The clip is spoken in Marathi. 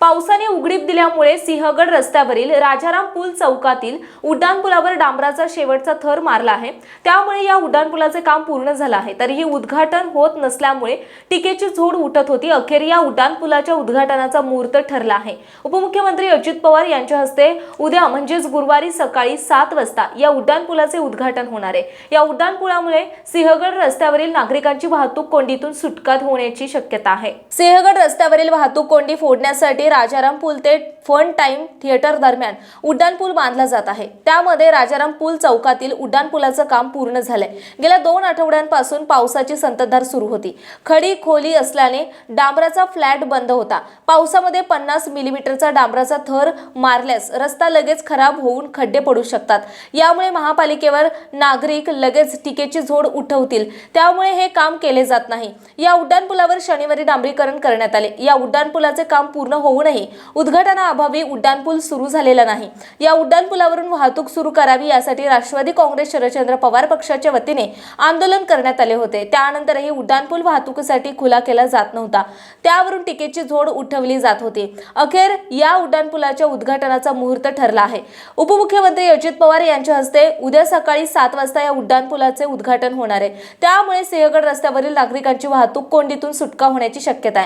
पावसाने उघडीप दिल्यामुळे सिंहगड रस्त्यावरील राजाराम पूल चौकातील उड्डाणपुलावर डांबराचा शेवटचा थर मारला आहे. त्यामुळे या उड्डाणपुलाचे काम पूर्ण झालं आहे. तरीही उद्घाटन होत नसल्यामुळे टीकेची झोड उठत होती. अखेर या उड्डाणपुलाच्या उद्घाटनाचा मुहूर्त ठरला आहे. उपमुख्यमंत्री अजित पवार यांच्या हस्ते उद्या म्हणजेच गुरुवारी सकाळी सात वाजता या उड्डाणपुलाचे उद्घाटन होणार आहे. या उड्डाणपुलामुळे सिंहगड रस्त्यावरील नागरिकांची वाहतूक कोंडीतून सुटका होण्याची शक्यता आहे. सिंहगड रस्त्यावरील वाहतूक कोंडी फोडण्यासाठी राजाराम पूल ते फन टाइम थिएटर दरम्यान उड्डाणपूल बांधला जात आहे. त्यामध्ये राजाराम पूल चौकातील उड्डाणपुलाचं काम पूर्ण झालंय. गेल्या दोन आठवड्यांपासून पावसाची संततधार सुरू होती. खडी खोली असल्याने डांबराचा फ्लॅट बंद होता. पावसामध्ये पन्नास मिलीमीटरचा डांबराचा थर मारल्यास रस्ता लगेच खराब होऊन खड्डे पडू शकतात. यामुळे महापालिकेवर नागरिक लगेच टीकेची झोड उठवतील. त्यामुळे हे काम केले जात नाही. या उड्डाणपुलावर शनिवारी डांबरीकरण करण्यात आले. या उड्डाणपुलाचे काम पूर्ण होऊनही उद्घाटनाअभावी उड्डाणपूल सुरू झालेला नाही. या उड्डाणपुलावरून वाहतूक सुरू करावी यासाठी राष्ट्रवादी काँग्रेस शरदचंद्र पवार पक्षाच्या वतीने आंदोलन करण्यात आले होते. त्यानंतरही उड्डाणपूल वाहतुकीसाठी खुला केला जात नव्हता. त्यावरून टीकेची झोड उठवली जात होती. अखेर या उड्डाणपुलाच्या उद्घाटनाचा मुहूर्त ठरला आहे. उपमुख्यमंत्री अजित पवार यांच्या हस्ते उद्या सकाळी सात वाजता या उड्डाणपुलाचे उद्घाटन होणार आहे. त्यामुळे सिंहगड रस्त्यावरील नागरिकांची वाहतूक कोंडीतून सुटका होण्याची शक्यता आहे.